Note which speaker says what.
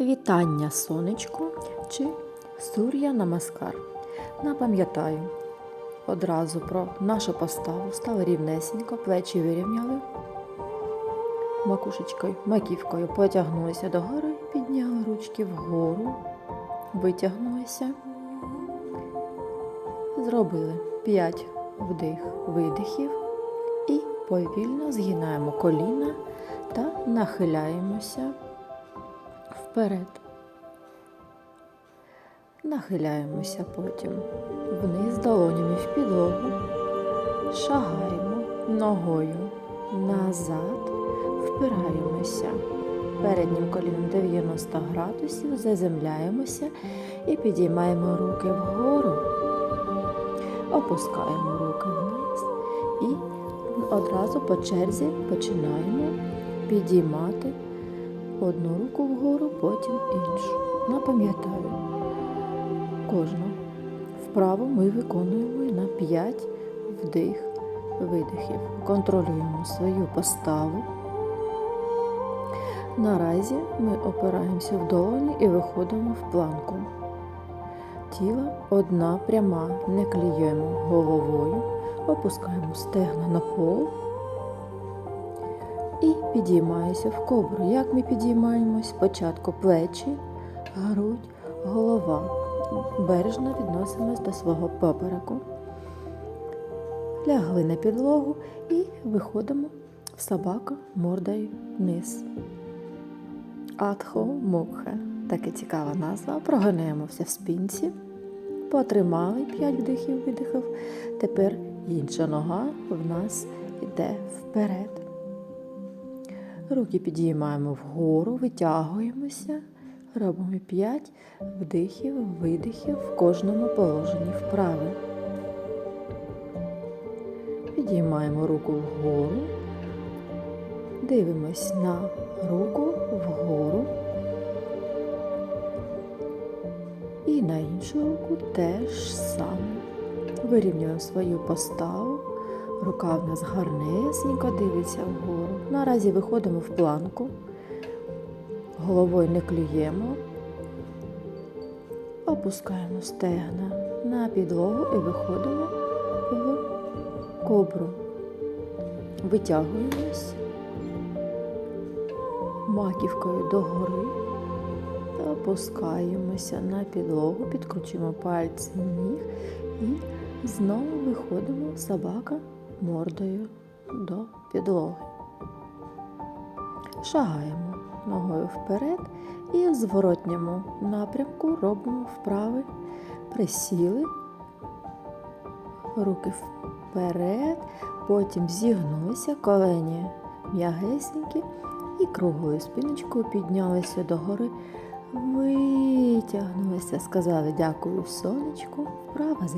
Speaker 1: Вітання сонечку чи Сур'я Намаскар. Напам'ятаю одразу про нашу поставу. Стали рівнесенько, плечі вирівняли. Макушечкою, маківкою потягнулися догори, підняли ручки вгору, витягнулися. Зробили 5 вдих, видихів і повільно згинаємо коліна та нахиляємося вперед. Нахиляємося потім. Вниз долонями в підлогу, шагаємо ногою. Назад, впираємося. Переднім коліном 90 градусів, заземляємося і підіймаємо руки вгору, опускаємо руки вниз. І одразу по черзі починаємо підіймати одну руку вгору, потім іншу. Напам'ятаю, кожну вправу ми виконуємо на 5 вдих, видихів. Контролюємо свою поставу. Наразі ми опираємося в долоні і виходимо в планку. Тіло одна пряма, не кліємо головою, опускаємо стегна на пол і підіймаюся в кобру. Як ми підіймаємось? Спочатку плечі, грудь, голова. Бережно відносимось до свого попереку. Лягли на підлогу і виходимо в собака мордою вниз. Атхо мукха. Така цікава назва. Прогинаємося в спинці. Потримали 5 вдихів, видихів. Тепер інша нога в нас йде вперед. Руки підіймаємо вгору, витягуємося, робимо 5 вдихів, видихів в кожному положенні вправи. Підіймаємо руку вгору, дивимось на руку вгору. І на іншу руку теж саме. Вирівнюємо свою поставу. Рука в нас гарнесенько дивиться вгору. Наразі виходимо в планку, головою не клюємо, опускаємо стегна на підлогу і виходимо в кобру. Витягуємось маківкою догори, опускаємося на підлогу, підкручуємо пальці ніг і знову виходимо собака мордою до підлоги. Шагаємо ногою вперед і в зворотньому напрямку робимо вправи, присіли, руки вперед, потім зігнулися, колені м'ягесенькі і круглою спиночкою піднялися догори, витягнулися, сказали дякую сонечку, вправа